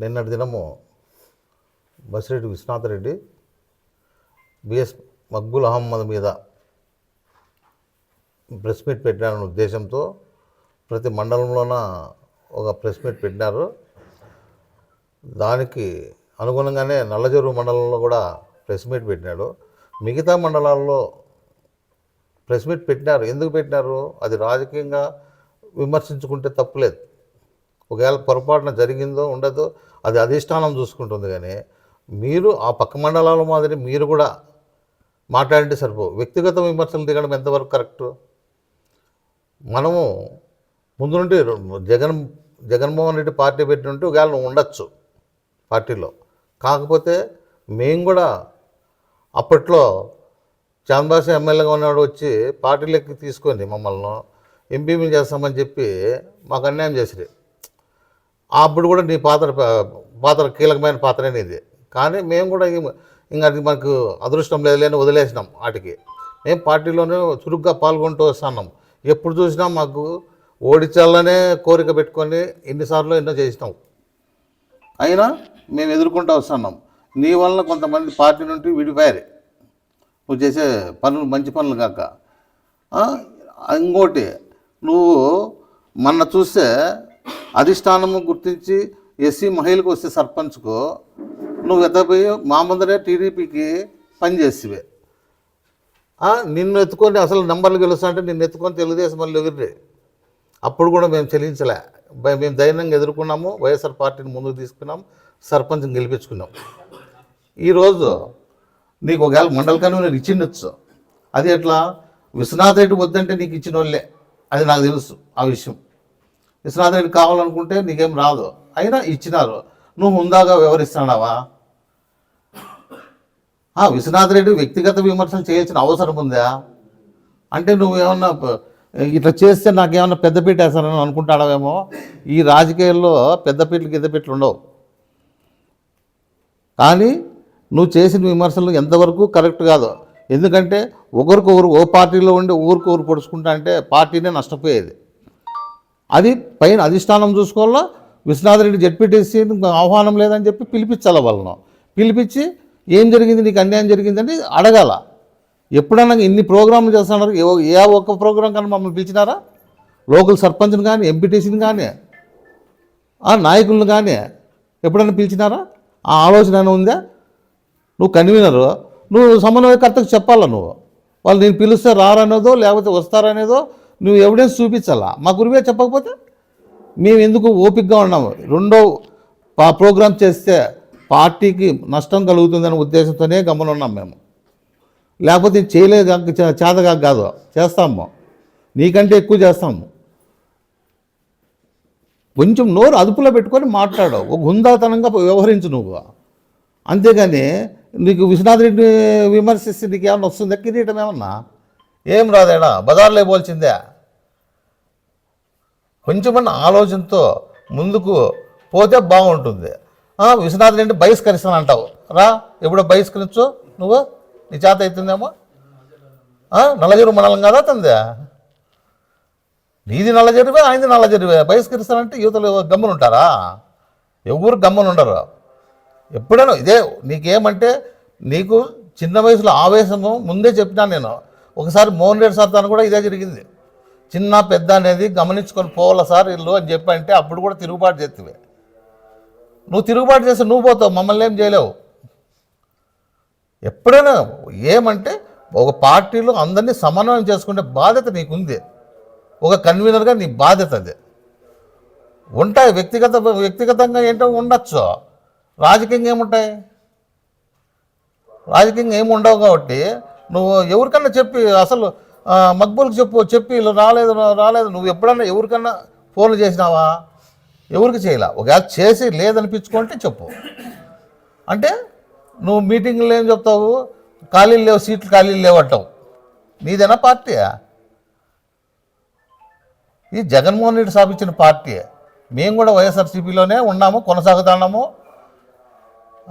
నిన్నటి దినము బసిరెడ్డి విశ్వనాథ్ రెడ్డి బిఎస్ మక్బుల్ అహమ్మద్ మీద ప్రెస్ మీట్ పెట్టారనే ఉద్దేశంతో ప్రతి మండలంలోన ఒక ప్రెస్ మీట్ పెట్టినారు. దానికి అనుగుణంగానే నల్లజరువు మండలంలో కూడా ప్రెస్ మీట్ పెట్టినాడు. మిగతా మండలాల్లో ప్రెస్ మీట్ పెట్టినారు. ఎందుకు పెట్టినారు? అది రాజకీయంగా విమర్శించుకుంటే తప్పులేదు ఒకవేళ పొరపాటున జరిగిందో ఉండదో అది అధిష్టానం చూసుకుంటుంది కానీ మీరు ఆ పక్క మండలాల మాదిరి మీరు కూడా మాట్లాడితే సరిపో వ్యక్తిగత విమర్శలు దిగడం ఎంతవరకు కరెక్టు? మనము ముందు నుండి జగన్ జగన్మోహన్ రెడ్డి పార్టీ పెట్టినట్టు ఒకవేళ ఉండొచ్చు పార్టీలో. కాకపోతే మేము కూడా అప్పట్లో చాంద్బాస ఎమ్మెల్యేగా ఉన్నాడు వచ్చి పార్టీలోకి తీసుకొని మమ్మల్ని ఎంపీ చేస్తామని చెప్పి మాకు అన్యాయం చేసిరి అప్పుడు కూడా నీ పాత్ర పాత్ర కీలకమైన పాత్ర ఇది కానీ మేము కూడా ఇంకా అది మనకు అదృష్టం లేదు లేని వదిలేసినాం వాటికి. మేము పార్టీలోనే చురుగ్గా పాల్గొంటూ వస్తున్నాం. ఎప్పుడు చూసినా మాకు ఓడించాలనే కోరిక పెట్టుకొని ఎన్నిసార్లు ఎన్నో చేసినాం. అయినా మేము ఎదుర్కొంటూ వస్తున్నాం. నీ వలన కొంతమంది పార్టీ నుండి విడిపోయారు. నువ్వు చేసే పనులు మంచి పనులు కాక. ఇంకోటి నువ్వు మొన్న చూస్తే అధిష్టానము గుర్తించి ఎస్సీ మహిళకు వస్తే సర్పంచ్కు నువ్వు ఎత్తపోయి మా ముందరే టీడీపీకి పనిచేసివే నిన్ను ఎత్తుకొని అసలు నెంబర్లు గెలుస్తా అంటే నిన్ను ఎత్తుకొని తెలుగుదేశం వాళ్ళు ఎగిరి అప్పుడు కూడా మేము చెల్లించలే. మేము ధైర్యంగా ఎదుర్కొన్నాము వైఎస్ఆర్ పార్టీని ముందుకు తీసుకున్నాం సర్పంచ్ని గెలిపించుకున్నాం ఈరోజు నీకు ఒకవేళ మండల కన్వీనర్ ఇచ్చిండొచ్చు. అది ఎట్లా? విశ్వనాథ్ రెడ్డి వద్దంటే నీకు ఇచ్చిన వాళ్ళే అది నాకు తెలుసు ఆ విషయం. విశ్వనాథ్ కావాలనుకుంటే నీకేం రాదు. అయినా ఇచ్చినారు. నువ్వు హుందాగా వివరిస్తున్నావా? ఆ, విశ్వనాథ్ రెడ్డి వ్యక్తిగత విమర్శలు చేయాల్సిన అవసరం ఉందా? అంటే నువ్వు ఏమన్నా ఇట్లా చేస్తే నాకేమన్నా పెద్దపీట వేస్తానని అనుకుంటాడవేమో? ఈ రాజకీయాల్లో పెద్దపీటలు గిద్దపీటలు ఉండవు. కానీ నువ్వు చేసిన విమర్శలు ఎంతవరకు కరెక్ట్ కాదు. ఎందుకంటే ఒకరికొకరు ఓ పార్టీలో ఉండి ఊరికొకరు పొడుచుకుంటా అంటే పార్టీనే నష్టపోయేది. అది పైన అధిష్టానం చూసుకోవాలా? విశ్వనాథరెడ్డి జడ్పీటీసీ ఆహ్వానం లేదని చెప్పి పిలిపించాలి వాళ్ళను? పిలిపించి ఏం జరిగింది? నీకు అన్యాయం జరిగిందని అడగాల? ఎప్పుడన్నా ఇన్ని ప్రోగ్రాంలు చేస్తున్నారు? ఏ- ఒక్క ప్రోగ్రాం కానీ మమ్మల్ని పిలిచినారా? లోకల్ సర్పంచ్ని కానీ ఎంపీటీసీని కానీ ఆ నాయకులను కానీ ఎప్పుడైనా పిలిచినారా? ఆ ఆలోచన ఉందా? నువ్వు కన్వీనరు. నువ్వు సమన్వయకర్తకు చెప్పాలా నువ్వు? వాళ్ళు నేను పిలిస్తే రారనేదో లేకపోతే వస్తారనేదో నువ్వు ఎవిడెన్స్ చూపించాలా? మా గురువే చెప్పకపోతే? మేము ఎందుకు ఓపికగా ఉన్నాము? రెండో పా ప్రోగ్రామ్ చేస్తే పార్టీకి నష్టం కలుగుతుందనే ఉద్దేశంతోనే గమనున్నాం మేము. లేకపోతే చేయలే చేయలేదు? కాక- చేతగా కాదు. చేస్తాము. నీకంటే ఎక్కువ చేస్తాము. కొంచెం నోరు అదుపులో పెట్టుకొని మాట్లాడు ఒక హుందాతనంగా వ్యవహరించు నువ్వు. అంతేగాని నీకు విశ్వనాథ్ రెడ్డి విమర్శిస్తే నీకు ఏమన్నా వస్తుందా? కిరీటం ఏమన్నా? ఏం రాదేడా? బజార్లో పోల్చిందే. కొంచెమన్న ఆలోచనతో ముందుకు పోతే బాగుంటుంది. ఆ, విశ్వనాథ్ బహిష్కరిస్తాను అంటావు. రా ఎప్పుడో బహిష్కరించు. నువ్వు? నీ చేత అవుతుందేమో? ఆ, నల్లజరు మండలం కదా తందే నీది నల్ల జరివే ఆయనది నల్ల జరివే బహిష్కరిస్తానంటే యువతలు గమ్మున ఉంటారా ఎవరు గమ్మున ఉండరు ఎప్పుడైనా ఇదే నీకేమంటే నీకు చిన్న వయసులో ఆవేశము ముందే చెప్పినాను నేను. ఒకసారి మోహన్ రెడ్డి సార్ తాను కూడా ఇదే జరిగింది. చిన్న పెద్ద అనేది గమనించుకొని పోవాలా సార్ ఇల్లు అని చెప్పి అంటే అప్పుడు కూడా తిరుగుబాటు చేతివే. నువ్వు తిరుగుబాటు చేస్తే నువ్వు పోతావు మమ్మల్ని ఏం చేయలేవు. ఎప్పుడైనా ఏమంటే ఒక పార్టీలో అందరినీ సమన్వయం చేసుకునే బాధ్యత నీకుంది. ఒక కన్వీనర్గా నీ బాధ్యత అది. ఉంటాయి వ్యక్తిగత వ్యక్తిగతంగా ఏంటో ఉండొచ్చు. రాజకీయంగా ఏముంటాయి? రాజకీయంగా ఏమి ఉండవు కాబట్టి నువ్వు ఎవరికన్నా చెప్పి అసలు మక్బూల్కి చెప్పు చెప్పి ఇలా రాలేదు రాలేదు. నువ్వు ఎప్పుడన్నా ఎవరికన్నా ఫోన్లు చేసినావా? ఎవరికి చేయలే. ఒకవేళ చేసి లేదనిపించుకుంటే చెప్పు. అంటే నువ్వు మీటింగ్లో ఏం చెప్తావు? ఖాళీలు లేవు సీట్లు ఖాళీలు లేవు అంటావు. నీదేనా పార్టీయా? ఇది జగన్మోహన్ రెడ్డి స్థాపించిన పార్టీ. మేము కూడా వైఎస్ఆర్సీపీలోనే ఉన్నాము కొనసాగుతున్నాము.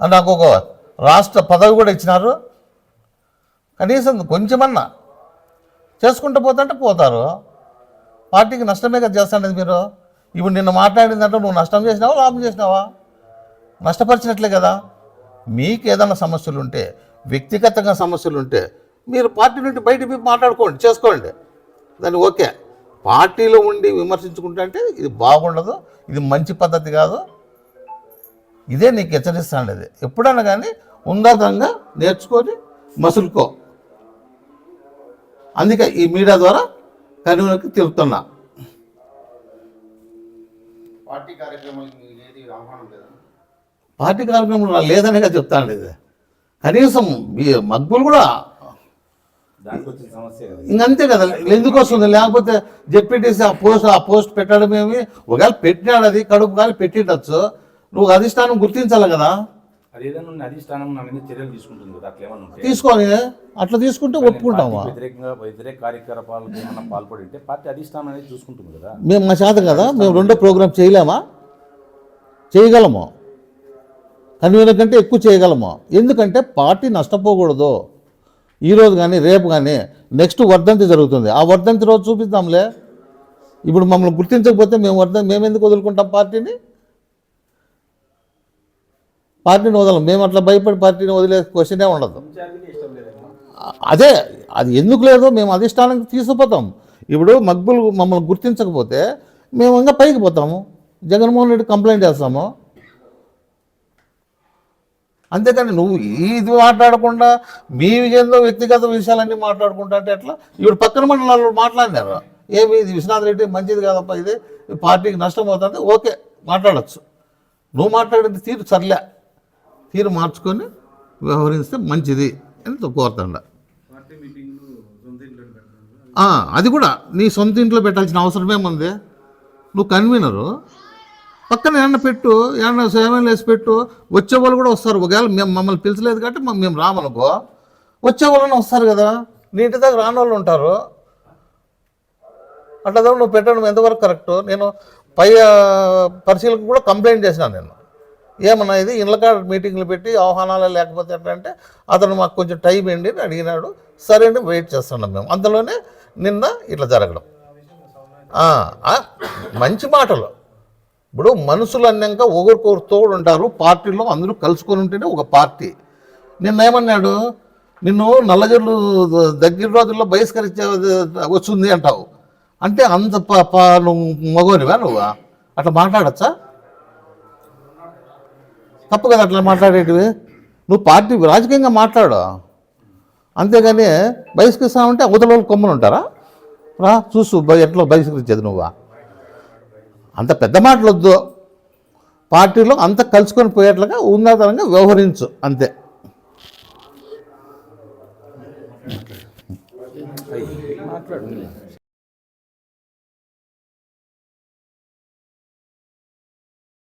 నాకు ఒక రాష్ట్ర పదవి కూడా ఇచ్చినారు. కనీసం కొంచెమన్నా. చేసుకుంటూ పోతుంటే పోతారు. పార్టీకి నష్టమే కదా చేస్తాండేది మీరు? ఇప్పుడు నిన్న మాట్లాడిందంటే నువ్వు నష్టం చేసినావా లాభం చేసినావా? నష్టపరిచినట్లే కదా. మీకు ఏదైనా సమస్యలు ఉంటే వ్యక్తిగతంగా సమస్యలు ఉంటే మీరు పార్టీ నుండి బయటకి పోయి మాట్లాడుకోండి చేసుకోండి. దాన్ని ఓకే. పార్టీలో ఉండి విమర్శించుకుంటే అంటే ఇది బాగుండదు ఇది మంచి పద్ధతి కాదు. ఇదే నీకు హెచ్చరిస్తాను ఇది ఎప్పుడన్నా కానీ ఉన్నతంగా నేర్చుకొని మసులుకో. అందుకే ఈ మీడియా ద్వారా కన్వీనర్కి తెలుపుతున్నా పార్టీ కార్యక్రమంలో లేదనేగా చెప్తాను ఇది కనీసం మగ్గులు కూడా ఇంకంతే కదా. ఎందుకు వస్తుంది లేకపోతే జెడ్పీటీసీ ఆ పోస్ట్ ఆ పోస్ట్ పెట్టడం ఏమి? ఒకవేళ పెట్టినాడు అది కడుపు కానీ పెట్టిండొచ్చు. నువ్వు అధిష్టానం గుర్తించాలి కదా. అది ఏదైనా ఉన్న అధిష్టానం నా మీద చర్యలు తీసుకుంటుంది కదా అట్లా ఏమన్నా ఉంటే? తీసుకొని అట్లా తీసుకుంటే ఒప్పుకుంటామా పార్టీకి వ్యతిరేకంగా వ్యతిరేక కార్యకలాపాలకు ఏమన్నా పాల్పడి ఉంటే పార్టీ అధిష్టానం అనేది చూసుకుంటుంది కదా. మేము మా చేత కదా మేము రెండో ప్రోగ్రామ్ చేయలేమా? చేయగలము? కన్వీనర్ కంటే ఎక్కువ చేయగలము? ఎందుకంటే పార్టీ నష్టపోకూడదు. ఈరోజు కానీ రేపు కానీ నెక్స్ట్ వర్ధంతి జరుగుతుంది. ఆ వర్ధంతి రోజు చూపిద్దాంలే. ఇప్పుడు మమ్మల్ని గుర్తించకపోతే మేము వర్ధంతి మేము ఎందుకు వదులుకుంటాం పార్టీని? పార్టీని వదలం. మేము అట్లా భయపడి పార్టీని వదిలే క్వశ్చనే ఉండదు. అదే అది ఎందుకు లేదో మేము అధిష్టానానికి తీసుకుపోతాం. ఇప్పుడు మగ్గులు మమ్మల్ని గుర్తించకపోతే మేము ఇంకా పైకి పోతాము. జగన్మోహన్ రెడ్డి కంప్లైంట్ చేస్తాము. అంతేకాని నువ్వు ఇది మాట్లాడకుండా మీ ఏందో వ్యక్తిగత విషయాలన్నీ మాట్లాడుకుంటా అంటే ఎట్లా? ఇప్పుడు పక్కన మండలాల్లో మాట్లాడినారు. ఏమి ఇది విశ్వనాథ్ రెడ్డి మంచిది కాదప్ప ఇది పార్టీకి నష్టం అవుతుంది. ఓకే మాట్లాడచ్చు. నువ్వు మాట్లాడేది తీరు సర్లే. తీరు మార్చుకొని వ్యవహరిస్తే మంచిది అని కోరుతాండ. అది కూడా నీ సొంత ఇంట్లో పెట్టాల్సిన అవసరం ఏముంది? నువ్వు కన్వీనరు. పక్కన ఏమన్నా పెట్టు ఏమన్నా సేవలు వేసి పెట్టు. వచ్చే వాళ్ళు కూడా వస్తారు. ఒకవేళ మేము మమ్మల్ని పిలిచలేదు కాబట్టి మేము రామనుకో. వచ్చే వాళ్ళని వస్తారు కదా. నీ ఇంటి దగ్గర రాని వాళ్ళు ఉంటారు. అట్లా నువ్వు పెట్టడం ఎంతవరకు కరెక్ట్? నేను పై ఆ, పరిశీలనకు కూడా కంప్లైంట్ చేసినాను నేను. ఏమన్నా ఇది ఇళ్ళకాడ మీటింగ్లు పెట్టి ఆహ్వానాలు లేకపోతే ఏంటంటే అతను మాకు కొంచెం టైం ఏంటి అని అడిగినాడు. సరే అని వెయిట్ చేస్తున్నాం మేము. అందులోనే నిన్న ఇట్లా జరగడం. మంచి మాటలు. ఇప్పుడు మనుషులు అన్నాక ఒకరికొకరు తోడు ఉంటారు పార్టీలో అందరూ కలుసుకొని ఉంటేనే ఒక పార్టీ. నిన్న ఏమన్నాడు? నిన్ను నల్లజర్లు దగ్గర రోజుల్లో బహిష్కరించే వచ్చింది అంటావు. అంటే అంత ప- నువ్వు మగోనివా నువ్వు? అట్లా మాట్లాడచ్చా? తప్పు కదా అట్లా మాట్లాడేటివి? నువ్వు పార్టీ రాజకీయంగా మాట్లాడు. అంతేగాని బహిష్కరిస్తామంటే అవతల వాళ్ళు కొమ్మలు ఉంటారా? రా చూసు ఎట్లా బహిష్కరించేది నువ్వా? అంత పెద్ద మాటలు వద్దు పార్టీలో అంత కలుసుకొని పోయేట్లుగా ఉన్నతంగా వ్యవహరించు అంతే. మాట్లాడు.